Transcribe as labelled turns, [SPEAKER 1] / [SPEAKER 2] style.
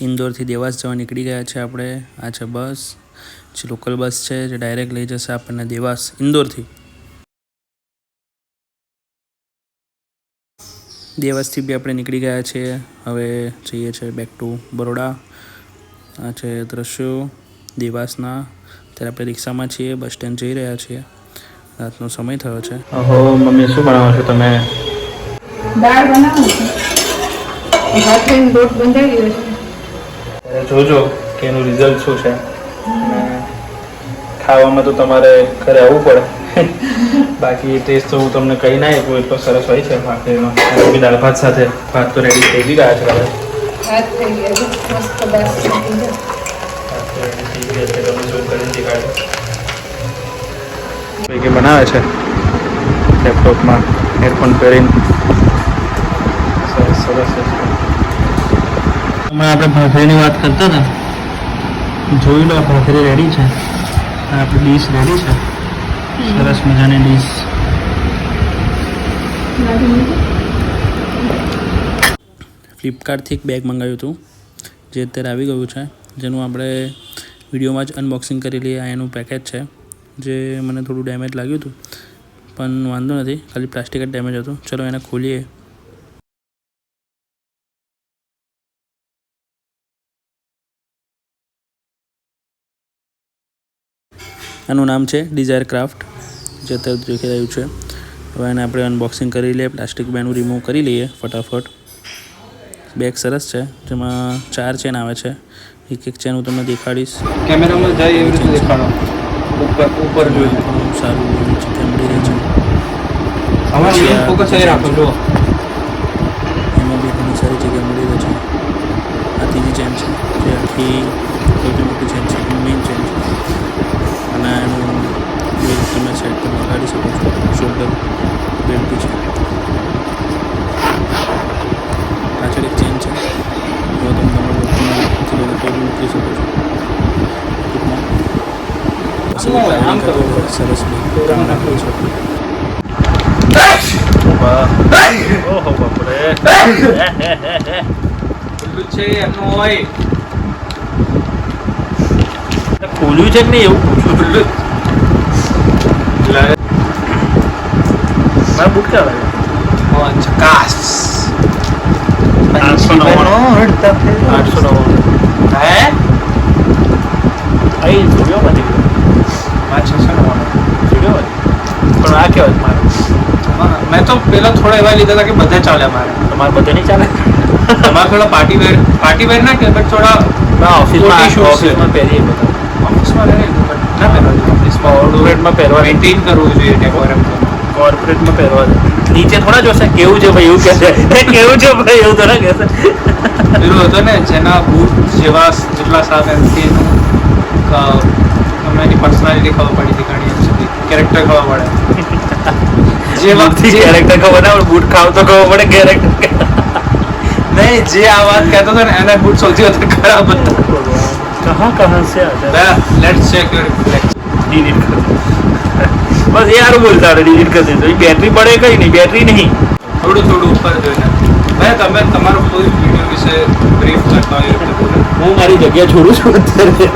[SPEAKER 1] ઇન્દોરથી દેવાસ જવા નીકળી ગયા છે આપણે. આ છે બસ. જે લોકલ બસ છે જે ડાયરેક્ટ લઈ જશે આપણને દેવાસ ઇન્દોરથી. દેવાસથી બી આપણે નીકળી ગયા છીએ હવે જઈએ છીએ બેક ટુ બરોડા. આ છે દ્રશ્યો દેવાસના. અત્યારે આપણે રિક્ષામાં છીએ બસ સ્ટેન્ડ જઈ રહ્યા છીએ. રાતનો સમય થયો છે.
[SPEAKER 2] ઓહો મમ્મી શું બનાવો છો તમે?
[SPEAKER 3] દાળ બનાવું છું. લોટ બંધાવી છે.
[SPEAKER 2] ત્યારે જોજો કે એનું રિઝલ્ટ શું છે. ખાવામાં તો તમારે ઘરે આવવું પડે. બાકી ટેસ્ટ તો હું તમને કહી ના શકું એટલો સરસ હોય છે ભાખરીનો. બી દાળ ભાત સાથે ભાત તો રેડી થઈ ગઈ ગયા છે
[SPEAKER 3] ભાત થઈ ગયા મસ્ત
[SPEAKER 2] ભાત થઈ ગયા કે બનાવે છે. લેપટોપમાં હેડફોન પહેરીને. સરસ સરસ. હમણાં આપણે ભાખરીની વાત કરતા હતા. જોઈ લો ભાખરી રેડી છે. આપણી ડીશ રેડી છે. સરસ મજાની ડીશ
[SPEAKER 1] ફ્લિપકાર્ટથી એક બેગ મંગાવ્યું હતું. જે અત્યારે આવી ગયું છે. જેનું આપણે વિડીયોમાં જ અનબોક્સિંગ કરી લઈએ. આ એનું પેકેજ છે. જે મને થોડું ડેમેજ લાગ્યું હતું. પણ વાંધો નથી. ખાલી પ્લાસ્ટિક જ ડેમેજ હતું. ચલો એને ખોલીએ. આનું નામ છે ડિઝાયર ક્રાફ્ટ જે અત્યારે દેખાઈ રહ્યું છે. હવે એને આપણે અનબોક્સિંગ કરી લઈએ પ્લાસ્ટિક બેનું રિમૂવ કરી લઈએ ફટાફટ. બેગ સરસ છે જેમાં ચાર ચેન આવે છે. એક એક ચેન હું તમને દેખાડીશ.
[SPEAKER 2] કેમેરામાં જાય એવી રીતે દેખાડો. ઉપર જોઈએ.
[SPEAKER 1] ઘણું સારું મળી રહે છે.
[SPEAKER 2] ફોકસ રાખો જો
[SPEAKER 1] એમાં બી ઘણી સારી જગ્યા મળી રહે છે. આ ત્રીજી ચેન છે જે આખી સૌથી મોટી ચેન છે મેઇન ચેન છે. અને એનું તમે સાઈડ પર લગાડી શકો છો. શોલ્ડર બેલ્ટ છે. પાછળ એક ચેન છે. જો તમે તમારા મૂકી શકો છો. ટૂંકમાં. સરસ કામ નાખ્યું છે
[SPEAKER 2] ઓહો બાપરે.
[SPEAKER 4] છે એમનું હોય.
[SPEAKER 2] ખોલ્યું છે કે નહીં એવું? પૂછું
[SPEAKER 4] પેલું
[SPEAKER 2] મારા બુટ ક્યાં લાગ્યા
[SPEAKER 4] ચકાસ
[SPEAKER 2] આઠસો નવ્વાણું આઠસો નવ્વાણું.
[SPEAKER 4] હે?
[SPEAKER 2] અહીં જોયો બધી
[SPEAKER 4] હા છસો નવ્વાણું.
[SPEAKER 2] જોયો પણ આ કહેવાય મારે?
[SPEAKER 4] મેં તો પેલા થોડા એવા લીધા હતા કે બધા ચાલે મારે.
[SPEAKER 2] તમારે બધે નહીં ચાલે?
[SPEAKER 4] તમારે થોડા પાર્ટી વેર પાર્ટી વેર ના કે બટ થોડા
[SPEAKER 2] ઓફિસમાં. ઓફિસમાં પહેરીએ બધા.
[SPEAKER 4] ઓફિસમાં રહે ના પહેરવા ઓફિસમાં
[SPEAKER 2] કોર્પોરેટમાં પહેરવા
[SPEAKER 4] મેન્ટેન કરવું જોઈએ ડેકોરમ
[SPEAKER 2] કોર્પોરેટમાં પહેરવા નીચે થોડા જોશે કેવું છે ભાઈ એવું કહેશે છે. કેવું છે ભાઈ એવું થોડા કહેશે
[SPEAKER 4] પેલું હતું ને જેના બૂટ જેવા જેટલા સાફ એમથી તમને એની પર્સનાલિટી ખબર પડી હતી ઘણી એમ સુધી. કેરેક્ટર ખબર પડે. જે વખતે
[SPEAKER 2] કેરેક્ટર ખબર ના પડે બુટ ખાવ તો ખબર પડે કેરેક્ટર
[SPEAKER 4] નહીં જે આ વાત કહેતો હતો ને એના બૂટ સૌથી વધારે ખરાબ હતા.
[SPEAKER 2] કહા કહા સે આતા
[SPEAKER 4] લેટ્સ ચેક યોર
[SPEAKER 2] ડિલીટ કર બસ એ હારું બોલતા હતા ડિલીટ કરી દેતો બેટરી પડે કઈ નહીં બેટરી નહીં
[SPEAKER 4] થોડું થોડું ઉપર જોઈને ભાઈ તમે તમારો કોઈ વીડિયો વિશે બ્રીફ કરતા હોય
[SPEAKER 2] હું મારી જગ્યા છોડું છું અત્યારે